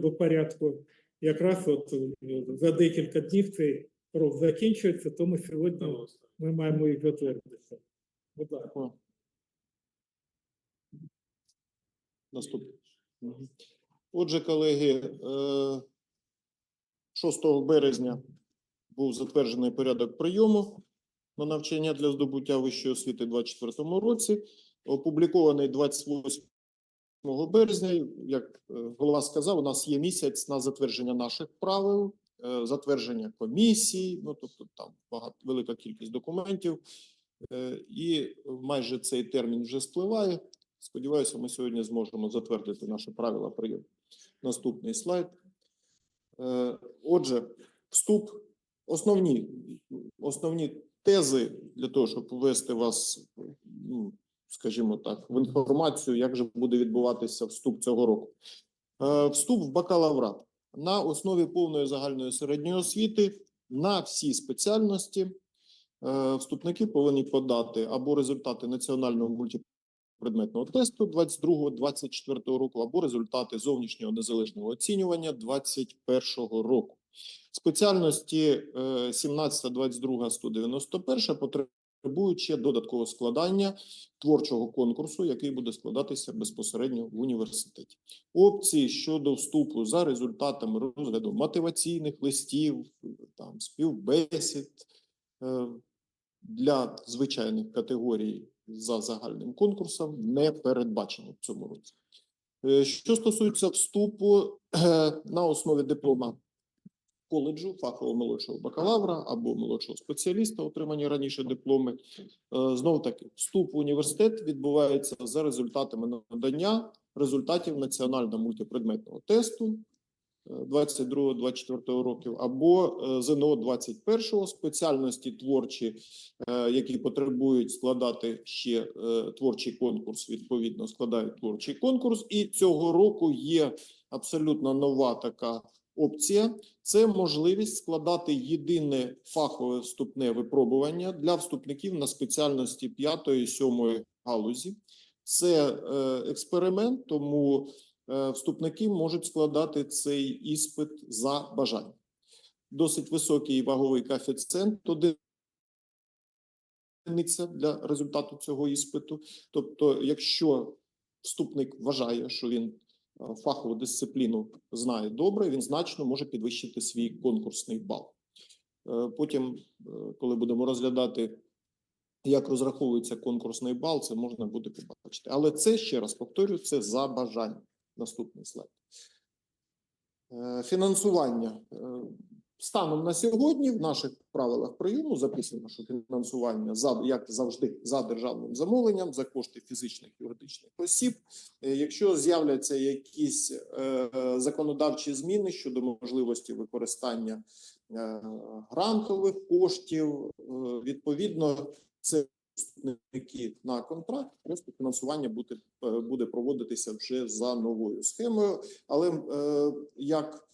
порядку. Якраз от е, за декілька днів цей рок закінчується, тому сьогодні ми маємо їх затвердити. Будь ласка. Наступний. Отже, колеги, е, 6 березня був затверджений порядок прийому на навчання для здобуття вищої освіти у 2024 році. Опублікований 28 березня. Як е, голова сказав, у нас є місяць на затвердження наших правил, е, затвердження комісій, ну тобто там багато велика кількість документів. Е, І майже цей термін вже спливає. Сподіваюся, ми сьогодні зможемо затвердити наші правила прийому. Наступний слайд. Отже, вступ, основні, основні тези для того, щоб ввести вас, ну, скажімо так, в інформацію, як же буде відбуватися вступ цього року. Е, Вступ в бакалаврат на основі повної загальної середньої освіти на всі спеціальності. Е, Вступники повинні подати або результати національного мультипредметного тесту 22-24 року, або результати зовнішнього незалежного оцінювання 21 року. Спеціальності е, 17, 22, 191 потребують ще додаткового складання творчого конкурсу, який буде складатися безпосередньо в університеті. Опції щодо вступу за результатами розгляду мотиваційних листів, там співбесід е, для звичайних категорій за загальним конкурсом не передбачено в цьому році. Е, Що стосується вступу е, на основі диплома коледжу, фахового молодшого бакалавра або молодшого спеціаліста, отримані раніше дипломи. Знову таки, вступ в університет відбувається за результатами надання результатів національного мультипредметного тесту 22-24 років або е, ЗНО 21 спеціальності творчі, е, які потребують складати ще е, творчий конкурс, відповідно складають творчий конкурс. І цього року є абсолютно нова така опція. Це можливість складати єдине фахове вступне випробування для вступників на спеціальності 5 і 7 галузі. Це е, експеримент, тому е, вступники можуть складати цей іспит за бажанням. Досить високий ваговий коефіцієнт одиниця для результату цього іспиту. Тобто, якщо вступник вважає, що він фахову дисципліну знає добре, він значно може підвищити свій конкурсний бал. Е, Потім, е, коли будемо розглядати, як розраховується конкурсний бал, це можна буде побачити. Але це ще раз повторюю, це за бажання. Наступний слайд. Е, Фінансування. Станом на сьогодні в наших правилах прийому записано, що фінансування за як завжди за державним замовленням за кошти фізичних юридичних осіб. Е, Якщо з'являться якісь е, законодавчі зміни щодо можливості використання е, грантових коштів, е, відповідно, це на контракт, просто фінансування буде, буде проводитися вже за новою схемою. Але е, як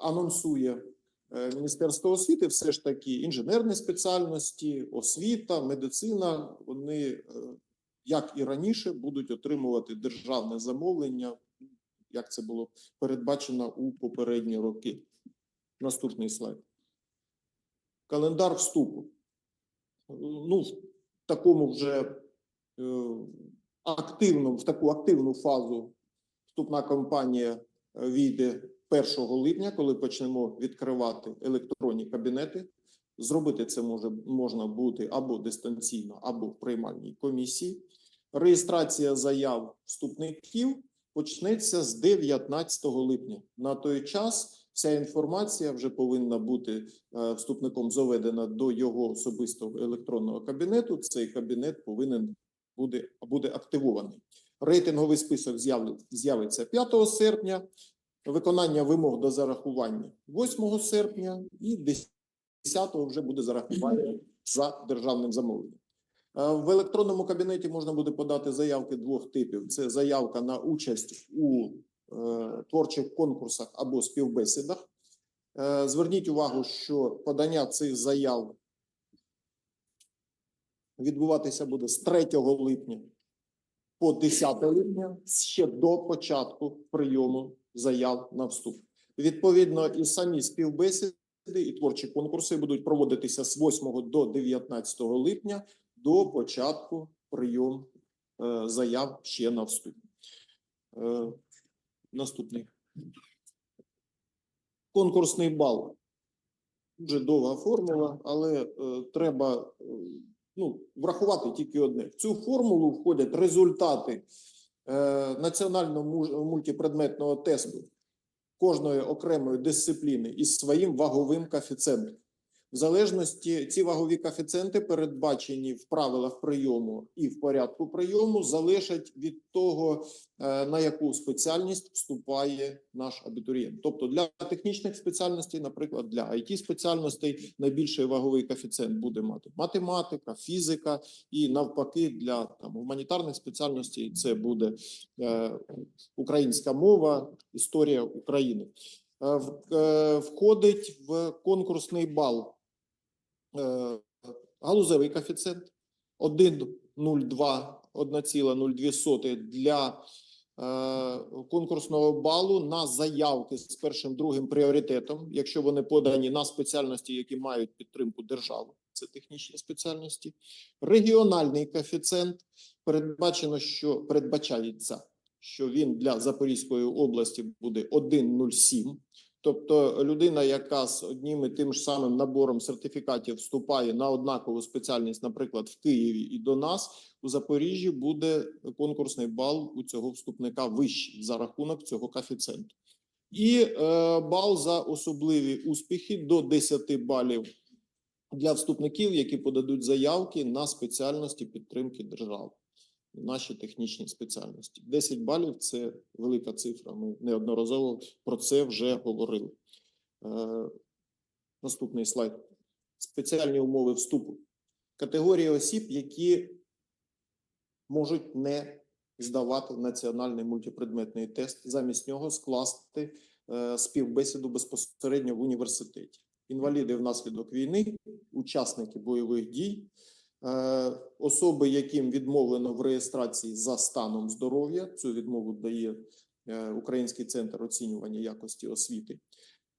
анонсує е, Міністерство освіти, все ж таки інженерні спеціальності, освіта, медицина, вони, е, як і раніше, будуть отримувати державне замовлення, як це було передбачено у попередні роки. Наступний слайд. Календар вступу. Ну, в такому вже е, активну, в таку активну фазу вступна кампанія е, війде 1 липня, коли почнемо відкривати електронні кабінети. Зробити це може можна бути або дистанційно, або в приймальній комісії. Реєстрація заяв вступників почнеться з 19 липня. На той час вся інформація вже повинна бути е, вступником заведена до його особистого електронного кабінету. Цей кабінет повинен буде, буде активований. Рейтинговий список з'явиться 5 серпня. Виконання вимог до зарахування 8 серпня і 10 вже буде зарахування за державним замовленням. Е, В електронному кабінеті можна буде подати заявки двох типів: це заявка на участь у е, творчих конкурсах або співбесідах. Е, Зверніть увагу, що подання цих заяв відбуватися буде з 3 липня по 10 липня ще до початку прийому заяв на вступ. Відповідно, і самі співбесіди і творчі конкурси будуть проводитися з 8 до 19 липня до початку прийому е, заяв ще на вступ. Е, Наступний конкурсний бал. Дуже довга формула, але е, треба е, ну, врахувати тільки одне. В цю формулу входять результати національного муж- мультипредметного тесту кожної окремої дисципліни із своїм ваговим коефіцієнтом. В залежності ці вагові коефіцієнти передбачені в правилах прийому і в порядку прийому, залежать від того, е, на яку спеціальність вступає наш абітурієнт. Тобто для технічних спеціальностей, наприклад, для it спеціальностей найбільший ваговий коефіцієнт буде мати математика, фізика, і навпаки, для там гуманітарних спеціальностей це буде е, українська мова, історія України. Е, е, Входить в конкурсний бал галузевий коефіцієнт 1,02, 1,02 для е, конкурсного балу на заявки з першим другим пріоритетом, якщо вони подані на спеціальності, які мають підтримку держави. Це технічні спеціальності. Регіональний коефіцієнт передбачено, що передбачається, що він для Запорізької області буде 1,07. Тобто людина, яка з одним і тим ж самим набором сертифікатів вступає на однакову спеціальність, наприклад, в Києві і до нас, у Запоріжжі буде конкурсний бал у цього вступника вищий за рахунок цього коефіцієнту. І е, бал за особливі успіхи до 10 балів для вступників, які подадуть заявки на спеціальності підтримки держави. Наші технічні спеціальності. 10 балів це велика цифра. Ми неодноразово про це вже говорили. Е, наступний слайд. Спеціальні умови вступу. Категорії осіб, які можуть не здавати національний мультипредметний тест, замість нього скласти е, співбесіду безпосередньо в університеті. Інваліди внаслідок війни, учасники бойових дій, особи, яким відмовлено в реєстрації за станом здоров'я, цю відмову дає е, Український центр оцінювання якості освіти,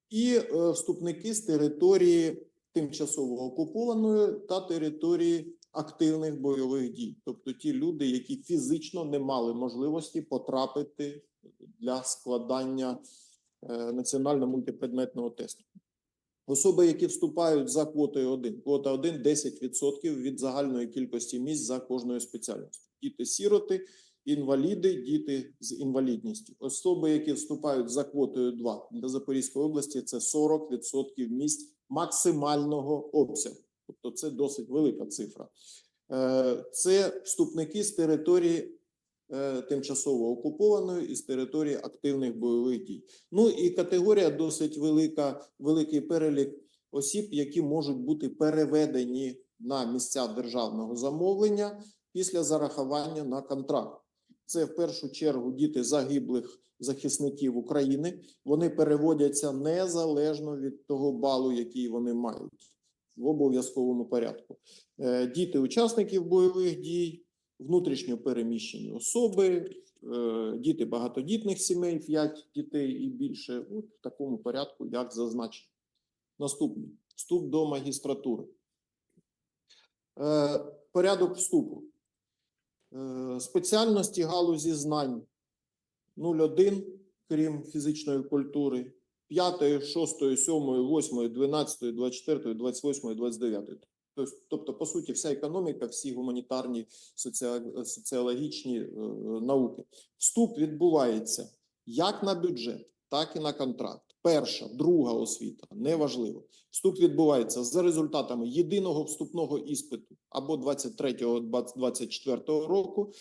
і е, вступники з території тимчасово окупованої та території активних бойових дій, тобто ті люди, які фізично не мали можливості потрапити для складання е, національно мультипредметного тесту. Особи, які вступають за квотою 1. Квота 1 – 10% від загальної кількості місць за кожною спеціальністю. Діти-сіроти, інваліди, діти з інвалідністю. Особи, які вступають за квотою 2 для Запорізької області, це 40% місць максимального обсягу. Тобто це досить велика цифра. Е, Це вступники з території тимчасово окупованої і з території активних бойових дій. Ну і категорія досить велика, великий перелік осіб, які можуть бути переведені на місця державного замовлення після зарахування на контракт. Це в першу чергу діти загиблих захисників України. Вони переводяться незалежно від того балу, який вони мають в обов'язковому порядку. Е, Діти учасників бойових дій, внутрішньо переміщені особи, е, діти багатодітних сімей, 5 дітей і більше, от в такому порядку, як зазначено. Наступний вступ до магістратури. Е, Порядок вступу. Е, Спеціальності галузі знань 01, крім фізичної культури, 5, 6, 7, 8, 12, 24, 28, 29. Тобто, по суті, вся економіка, всі гуманітарні соціологічні е, науки. Вступ відбувається як на бюджет, так і на контракт. Перша, друга освіта неважливо. Вступ відбувається за результатами єдиного вступного іспиту або 23-24 року,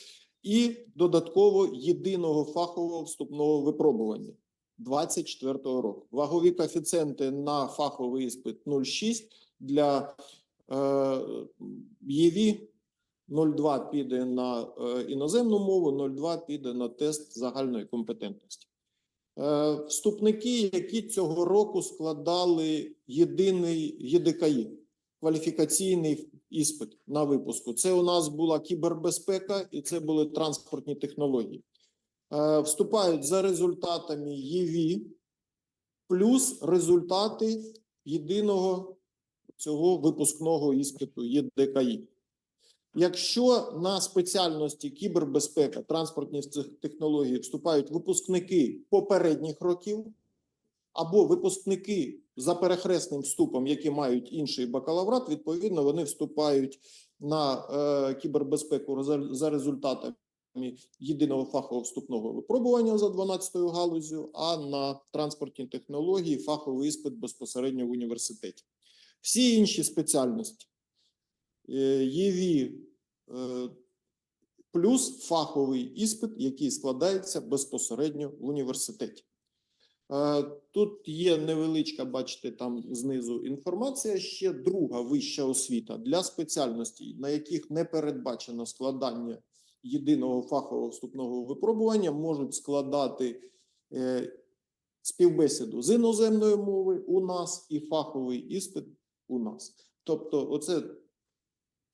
і додатково єдиного фахового вступного випробування 24 року. Вагові коефіцієнти на фаховий іспит 0,6 для ЄВІ 0,2 піде на е, іноземну мову, 0,2 піде на тест загальної компетентності. Е, Вступники, які цього року складали єдиний ЄДКІ, кваліфікаційний іспит на випуску. Це у нас була кібербезпека і це були транспортні технології. е, вступають за результатами ЄВІ плюс результати єдиного цього випускного іспиту ЄДКІ. Якщо на спеціальності кібербезпека, транспортні тех- технології вступають випускники попередніх років або випускники за перехресним вступом, які мають інший бакалаврат, відповідно, вони вступають на е, кібербезпеку за, результатами єдиного фахового вступного випробування за 12 галузю, а на транспортні технології фаховий іспит безпосередньо в університеті. Всі інші спеціальності е, ЄВІ е, плюс фаховий іспит, який складається безпосередньо в університеті. Е, Тут є невеличка, бачите, там знизу інформація. Ще друга вища освіта для спеціальностей, на яких не передбачено складання єдиного фахового вступного випробування, можуть складати співбесіду з іноземної мови у нас і фаховий іспит у нас. Тобто, оце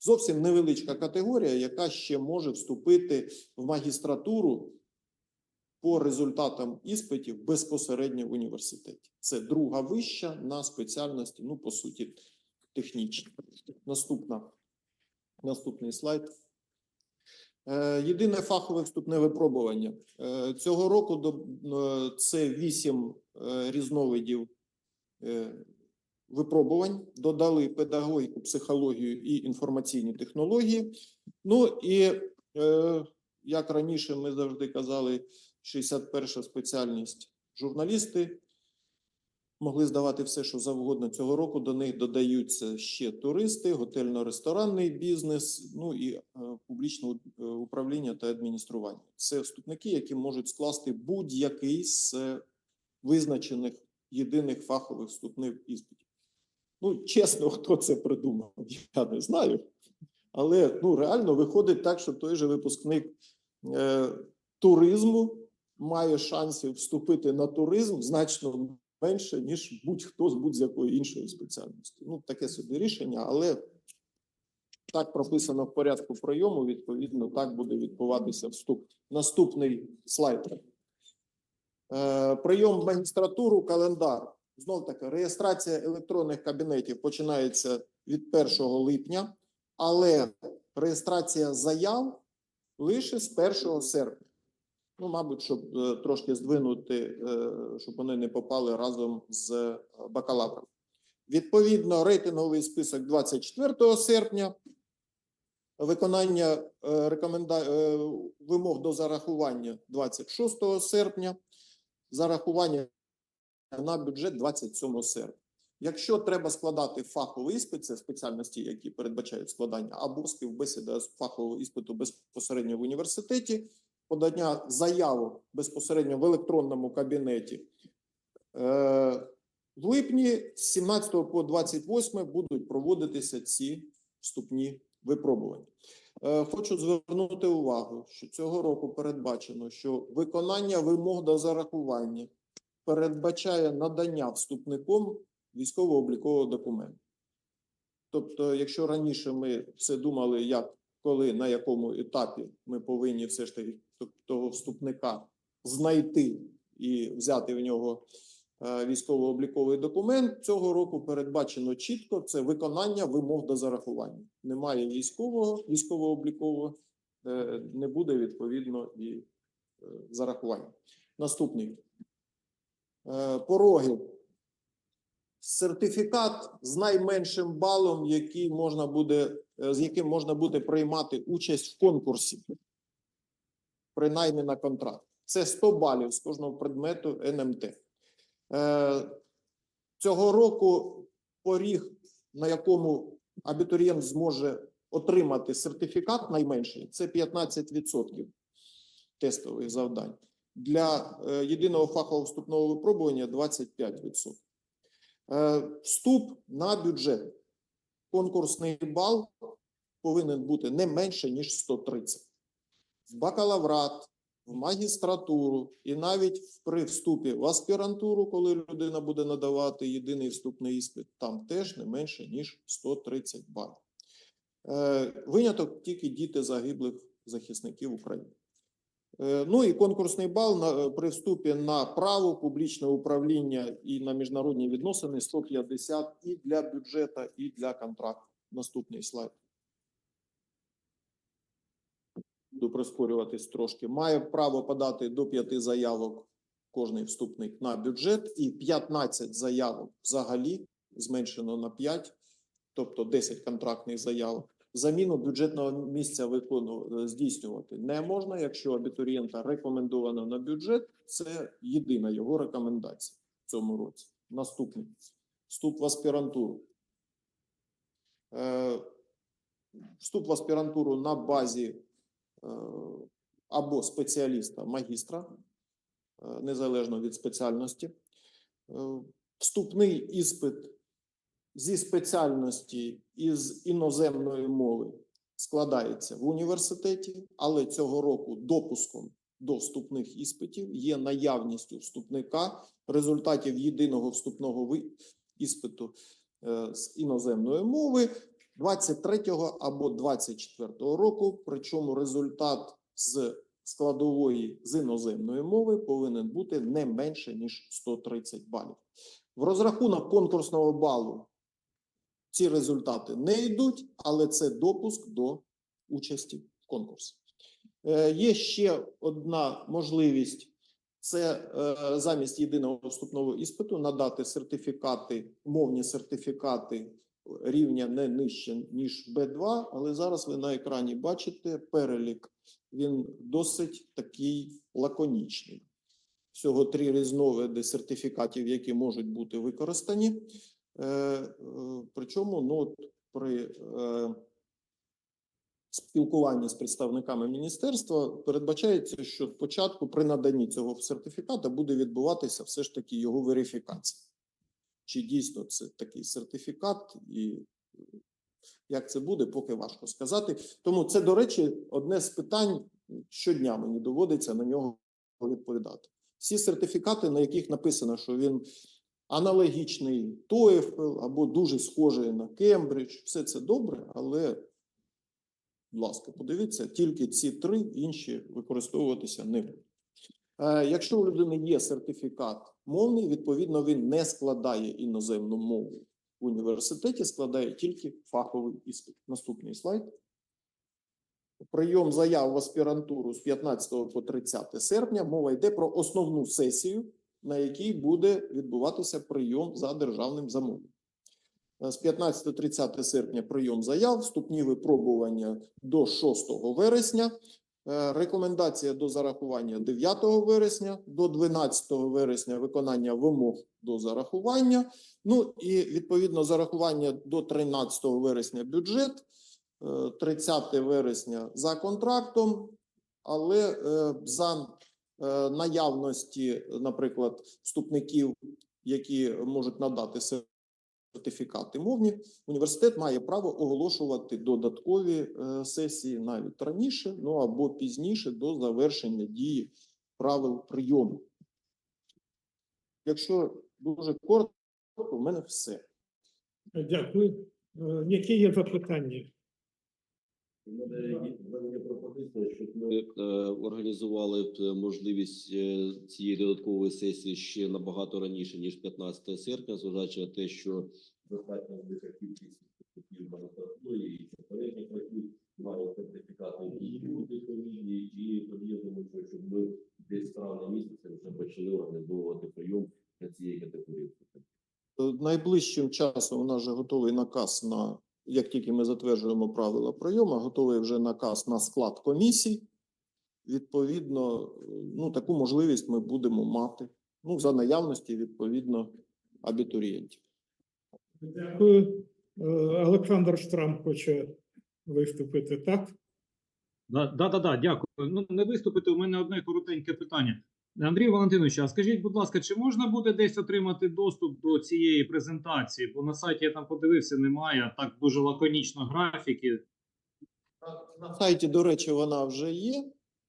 зовсім невеличка категорія, яка ще може вступити в магістратуру по результатам іспитів безпосередньо в університеті. Це друга вища на спеціальності, ну, по суті, технічні. Наступна, наступний слайд. Е, Єдине фахове вступне випробування. Е, Цього року е, це вісім різновидів випробувань. Додали педагогіку, психологію і інформаційні технології. Ну і е, як раніше ми завжди казали, 61 спеціальність журналісти могли здавати все, що завгодно цього року. До них додаються ще туристи, готельно-ресторанний бізнес, ну і е, публічне е, управління та адміністрування. Це вступники, які можуть скласти будь-який з визначених єдиних фахових вступних іспитів. Ну, чесно, хто це придумав, я не знаю. Але ну, реально виходить так, що той же випускник е, туризму має шансів вступити на туризм значно менше, ніж будь-хто з будь-якої іншої спеціальності. Ну, таке собі рішення, але так прописано в порядку прийому, відповідно, так буде відбуватися вступ. Наступний слайд. Е, прийом в магістратуру, календар. Знов таки, реєстрація електронних кабінетів починається від 1 липня, але реєстрація заяв лише з 1 серпня. Ну, мабуть, щоб е, трошки здвинути, е, щоб вони не попали разом з е, бакалавром. Відповідно, рейтинговий список 24 серпня. Виконання рекоменда... вимог до зарахування 26 серпня. Зарахування на бюджет 27 серпня. Якщо треба складати фаховий іспит, це спеціальності, які передбачають складання, або співбесіда з фахового іспиту безпосередньо в університеті, подання заявок безпосередньо в електронному кабінеті. Е, В липні з 17 по 28 будуть проводитися ці вступні випробування. Е, Хочу звернути увагу, що цього року передбачено, що виконання вимог до зарахування передбачає надання вступником військово-облікового документу. Тобто, якщо раніше ми все думали, як коли на якому етапі ми повинні все ж таки того вступника знайти і взяти в нього е, військово-обліковий документ, цього року передбачено чітко це виконання вимог до зарахування. Немає військового, військово-облікового, е, не буде відповідно і е, зарахування. Наступний Е, пороги. Сертифікат з найменшим балом, який можна буде, е, з яким можна буде приймати участь в конкурсі, принаймні на контракт. Це 100 балів з кожного предмету НМТ. Е, Цього року поріг, на якому абітурієнт зможе отримати сертифікат найменший, це 15% тестових завдань. Для е, єдиного фахового вступного випробування 25%. Е, Вступ на бюджет. Конкурсний бал повинен бути не менше, ніж 130. В бакалаврат, в магістратуру і навіть при вступі в аспірантуру, коли людина буде надавати єдиний вступний іспит, там теж не менше, ніж 130 балів. Е, Виняток тільки діти загиблих захисників України. Е, Ну і конкурсний бал на, при вступі на право, публічне управління і на міжнародні відносини 150 і для бюджету, і для контракту. Наступний слайд. Буду прискорюватись трошки. Має право подати до п'яти заявок кожний вступник на бюджет і 15 заявок взагалі зменшено на 5, тобто 10 контрактних заявок. Заміну бюджетного місця викону здійснювати не можна, якщо абітурієнта рекомендовано на бюджет. Це єдина його рекомендація в цьому році. Наступний вступ в аспірантуру. Е, Вступ в аспірантуру на базі е, або спеціаліста магістра, е, незалежно від спеціальності. Е, Вступний іспит зі спеціальності із іноземної мови складається в університеті, але цього року допуском до вступних іспитів є наявність у вступника результатів єдиного вступного іспиту е, з іноземної мови 23 або 24 року. Причому результат з складової з іноземної мови повинен бути не менше ніж 130 балів. В розрахунок конкурсного балу ці результати не йдуть, але це допуск до участі в конкурсі. Е, Є ще одна можливість: це е, замість єдиного вступного іспиту надати сертифікати, мовні сертифікати рівня не нижче ніж Б2, але зараз ви на екрані бачите перелік. Він досить такий лаконічний. Всього три різновиди сертифікатів, які можуть бути використані. Е, е, Причому ну, при е, спілкуванні з представниками міністерства передбачається, що спочатку при наданні цього сертифіката буде відбуватися все ж таки його верифікація. Чи дійсно це такий сертифікат, і як це буде, поки важко сказати. Тому це, до речі, одне з питань щодня мені доводиться на нього відповідати. Всі сертифікати, на яких написано, що він аналогічний TOEFL або дуже схожий на Кембридж. Все це добре, але, будь ласка, подивіться, тільки ці три інші використовуватися не будуть. Е, Якщо у людини є сертифікат мовний, відповідно, він не складає іноземну мову в університеті, складає тільки фаховий іспит. Наступний слайд. Прийом заяв в аспірантуру з 15 по 30 серпня. Мова йде про основну сесію на якій буде відбуватися прийом за державним замовленням. Е, З 15-30 серпня прийом заяв, вступні випробування до 6 вересня, е, рекомендація до зарахування 9 вересня, до 12 вересня виконання вимог до зарахування. Ну і відповідно зарахування до 13 вересня бюджет, е, 30 вересня за контрактом, але е, за е, наявності, наприклад, вступників, які можуть надати сертифікати мовні, університет має право оголошувати додаткові е, сесії навіть раніше, ну або пізніше до завершення дії правил прийому. Якщо дуже коротко, в мене все. Дякую. Е, Які є запитання? У мене є в мене є пропозиція, щоб ми е, організували б е, можливість е, цієї додаткової сесії ще набагато раніше ніж 15 серпня, зважаючи на те, що достатньо велика кількість і попередніх років мають сертифікати і відповідні, і тоді я думаю, що щоб ми десь травня місяця вже почали організовувати прийом для цієї категорії. Найближчим часом у нас вже готовий наказ на як тільки ми затверджуємо правила прийому, готовий вже наказ на склад комісій. Відповідно, ну таку можливість ми будемо мати. Ну, за наявності, відповідно, абітурієнтів. Дякую. Е, Олександр Штрам хоче виступити, так? Да, да, да, да, дякую. Ну, не виступити, у мене одне коротеньке питання. Андрій Валентинович, а скажіть, будь ласка, чи можна буде десь отримати доступ до цієї презентації? Бо на сайті я там подивився, немає, так дуже лаконічно графіки. На сайті, до речі, вона вже є.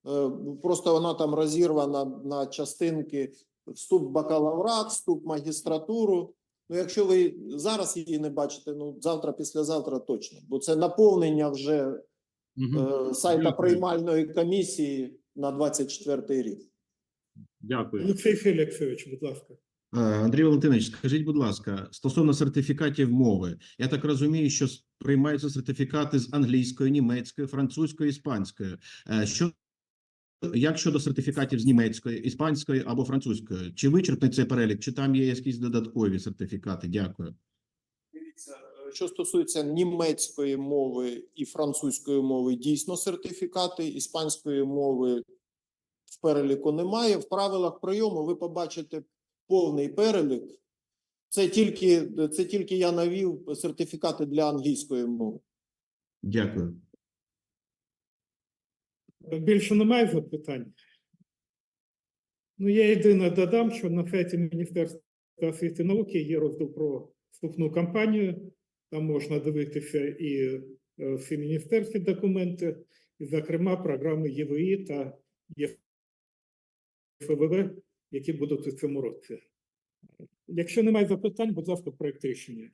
Е, Просто вона там розірвана на частинки вступ бакалаврат, вступ магістратуру. Ну, якщо ви зараз її не бачите, ну завтра, післязавтра точно, бо це наповнення вже е, сайта приймальної комісії на 24 рік. Дякую. Олексій Феліксович, будь ласка. Е, Андрій Валентинович, скажіть, будь ласка, стосовно сертифікатів мови, я так розумію, що приймаються сертифікати з англійської, німецької, французької, іспанської. Е, Що як щодо сертифікатів з німецької, іспанської або французької? Чи вичерпний цей перелік, чи там є якісь додаткові сертифікати? Дякую. Дивіться, е, що стосується німецької мови і французької мови, дійсно сертифікати, іспанської мови переліку немає. В правилах прийому ви побачите повний перелік. Це тільки, це тільки я навів сертифікати для англійської мови. Дякую. Більше немає запитань. Ну, я єдине додам, що на сайті Міністерства освіти і науки є розділ про вступну кампанію. Там можна дивитися і е, всі міністерські документи, і, зокрема, програми ЄВІ та ЄФВВ, які будуть у цьому році. Якщо немає запитань, будь ласка, проект рішення.